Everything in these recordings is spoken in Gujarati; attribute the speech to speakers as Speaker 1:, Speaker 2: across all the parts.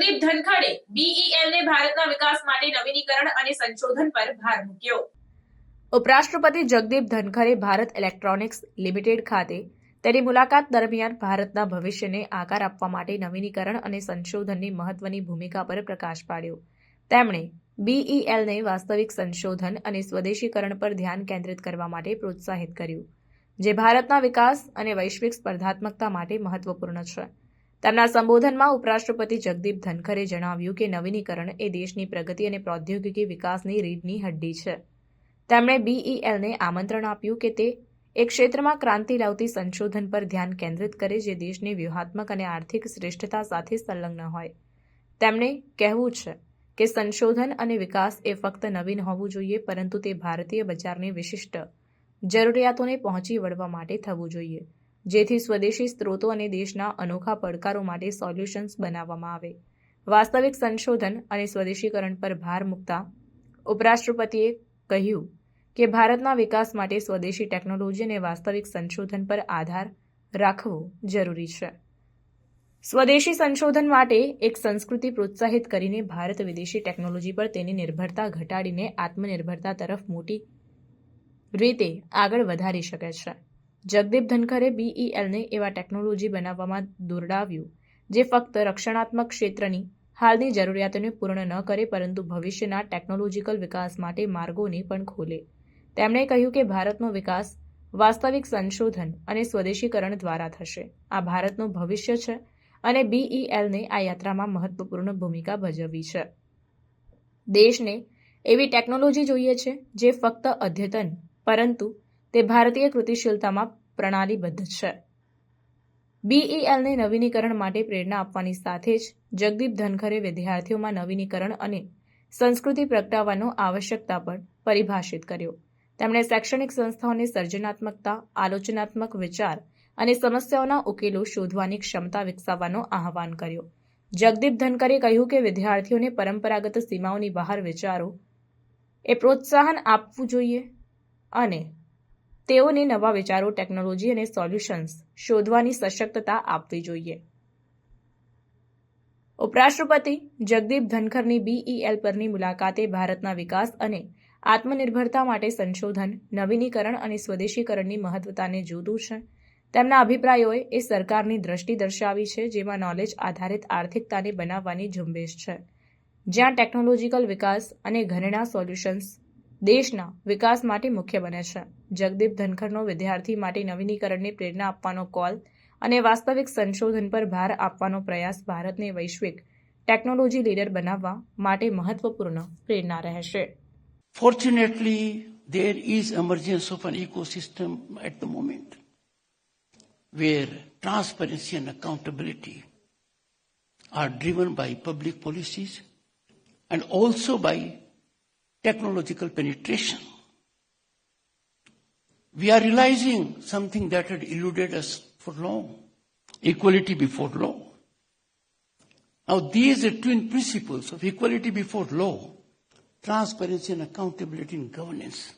Speaker 1: ધનખડે બીઈએલ ને ભારતના વિકાસ માટે નવીનીકરણ અને સંશોધન પર ભાર મૂક્યો. ઉપરાષ્ટ્રપતિ જગદીપ ધનખરે ભારત ઇલેક્ટ્રોનિક્સ લિમિટેડ ખાતે તેની મુલાકાત દરમિયાન ભારતના ભવિષ્યને આકાર આપવા માટે નવીનીકરણ અને સંશોધનની મહત્વની ભૂમિકા પર પ્રકાશ પાડ્યો. તેમણે બીઈએલને વાસ્તવિક સંશોધન અને સ્વદેશીકરણ પર ધ્યાન કેન્દ્રિત કરવા માટે પ્રોત્સાહિત કર્યું, જે ભારતના વિકાસ અને વૈશ્વિક સ્પર્ધાત્મકતા માટે મહત્વપૂર્ણ છે. તેમના સંબોધનમાં ઉપરાષ્ટ્રપતિ જગદીપ ધનખરે જણાવ્યું કે નવીનીકરણ એ દેશની પ્રગતિ અને પ્રૌદ્યોગિકી વિકાસની રીઢની હડ્ડી છે. તેમણે બીઈએલને આમંત્રણ આપ્યું કે તે એક ક્ષેત્રમાં ક્રાંતિ લાવતી સંશોધન પર ધ્યાન કેન્દ્રિત કરે જે દેશની વ્યૂહાત્મક અને આર્થિક શ્રેષ્ઠતા સાથે સંલગ્ન હોય. તેમણે કહેવું છે કે સંશોધન અને વિકાસ એ ફક્ત નવીન હોવું જોઈએ, પરંતુ તે ભારતીય બજારની વિશિષ્ટ જરૂરિયાતોને પહોંચી વળવા માટે થવું જોઈએ. જેથી સ્વદેશી સ્ત્રોતો અને દેશના અનોખા પડકારો માટે સોલ્યુશન્સ બનાવવામાં આવે. વાસ્તવિક સંશોધન અને સ્વદેશીકરણ પર ભાર મૂકતા ઉપરાષ્ટ્રપતિએ કહ્યું કે ભારતના વિકાસ માટે સ્વદેશી ટેકનોલોજી અને વાસ્તવિક સંશોધન પર આધાર રાખવો જરૂરી છે. સ્વદેશી સંશોધન માટે એક સંસ્કૃતિ પ્રોત્સાહિત કરીને ભારત વિદેશી ટેકનોલોજી પર તેની નિર્ભરતા ઘટાડીને આત્મનિર્ભરતા તરફ મોટી રીતે આગળ વધારી શકે છે. જગદીપ ધનખરે બીઈએલને એવા ટેકનોલોજી બનાવવામાં દોરડાવ્યું, જે ફક્ત રક્ષણાત્મક ક્ષેત્રની હાલની જરૂરિયાતોને પૂર્ણ ન કરે, પરંતુ ભવિષ્યના ટેકનોલોજીકલ વિકાસ માટે માર્ગોને પણ ખોલે. તેમણે કહ્યું કે ભારતનો વિકાસ વાસ્તવિક સંશોધન અને સ્વદેશીકરણ દ્વારા થશે. આ ભારતનું ભવિષ્ય છે અને બીઈએલને આ યાત્રામાં મહત્વપૂર્ણ ભૂમિકા ભજવવી છે. દેશને એવી ટેકનોલોજી જોઈએ છે જે ફક્ત અદ્યતન, પરંતુ તે ભારતીય કૃતિશીલતામાં પ્રણાલીબદ્ધ છે. બીઈએલને નવીનીકરણ માટે પ્રેરણા આપવાની સાથે જ જગદીપ ધનખરે વિદ્યાર્થીઓમાં નવીનીકરણ અને સંસ્કૃતિ પ્રગટાવવાનો આવશ્યકતા પર પરિભાષિત કર્યો. તેમણે શૈક્ષણિક સંસ્થાઓને સર્જનાત્મકતા, આલોચનાત્મક વિચાર અને સમસ્યાઓના ઉકેલો શોધવાની ક્ષમતા વિકસાવવાનો આહવાન કર્યો. જગદીપ ધનકરે કહ્યું કે વિદ્યાર્થીઓને પરંપરાગત સીમાઓની બહાર વિચારો એ પ્રોત્સાહન આપવું જોઈએ અને તેઓને નવા વિચારો, ટેકનોલોજી અને સોલ્યુશન્સ શોધવાની સશક્તતા આપવી જોઈએ. ઉપરાષ્ટ્રપતિ જગદીપ ધનખરની બીઈએલ પરની મુલાકાતે ભારતના વિકાસ અને આત્મનિર્ભરતા માટે સંશોધન, નવીનીકરણ અને સ્વદેશીકરણની મહત્વતાને જોતું છે. તેમના અભિપ્રાયોએ એ સરકારની દ્રષ્ટિ દર્શાવી છે, જેમાં નોલેજ આધારિત આર્થિકતાને બનાવવાની ઝુંબેશ છે. જ્યાં ટેકનોલોજીકલ વિકાસ અને ઘરેણા સોલ્યુશન્સ દેશના વિકાસ માટે મુખ્ય બને છે જગદીપ ધનખરનો વિદ્યાર્થી માટે નવીનીકરણને પ્રેરણા આપવાનો કોલ અને વાસ્તવિક સંશોધન પર ભાર આપવાનો પ્રયાસ ભારતને વૈશ્વિક ટેકનોલોજી લીડર બનાવવા માટે મહત્વપૂર્ણ પ્રેરણા રહેશે
Speaker 2: Fortunately, there is emergence of an ecosystem at the moment where transparency and accountability are driven by public policies and also by technological penetration. We are realizing something that had eluded us for long equality before law. Now, these are twin principles of equality before law, transparency and accountability in governance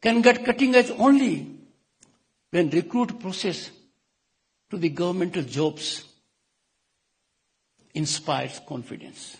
Speaker 2: can get cutting edge only when recruit process to the governmental jobs inspires confidence.